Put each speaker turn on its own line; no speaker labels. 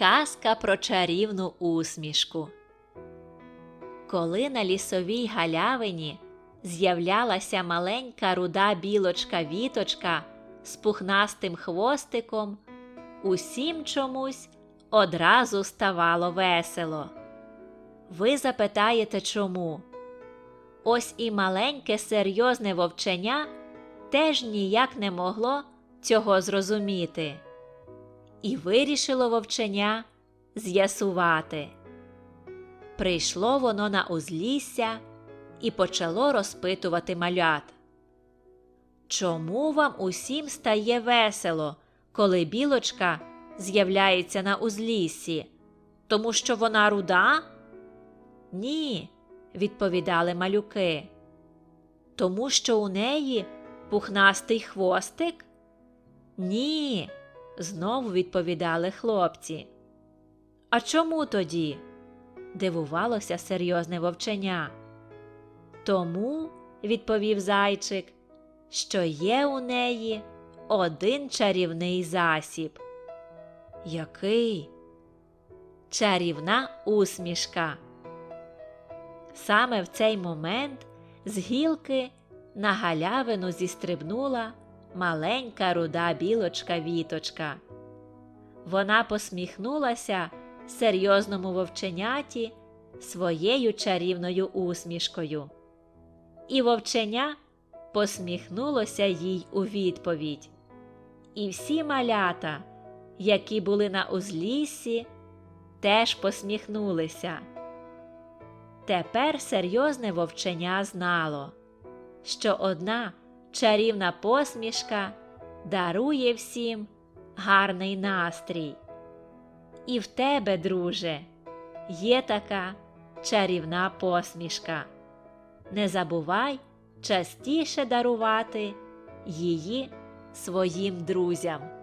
Казка про чарівну усмішку. Коли на лісовій галявині з'являлася маленька руда білочка Віточка з пухнастим хвостиком, усім чомусь одразу ставало весело. Ви запитаєте чому? Ось і маленьке серйозне вовченя теж ніяк не могло цього зрозуміти. І вирішило вовченя з'ясувати. Прийшло воно на узлісся і почало розпитувати малят. Чому вам усім стає весело, коли білочка з'являється на узліссі? Тому що вона руда? Ні, відповідали малюки. Тому що у неї пухнастий хвостик? Ні, знову відповідали хлопці. А чому тоді? дивувалося серйозне вовченя. Тому, відповів зайчик, що є у неї один чарівний засіб. Який? Чарівна усмішка. Саме в цей момент з гілки на галявину зістрибнула маленька руда білочка Віточка. Вона посміхнулася серйозному вовченяті своєю чарівною усмішкою. І вовченя посміхнулося їй у відповідь. І всі малята, які були на узліссі, теж посміхнулися. Тепер серйозне вовченя знало, що одна чарівна посмішка дарує всім гарний настрій. І в тебе, друже, є така чарівна посмішка. Не забувай частіше дарувати її своїм друзям.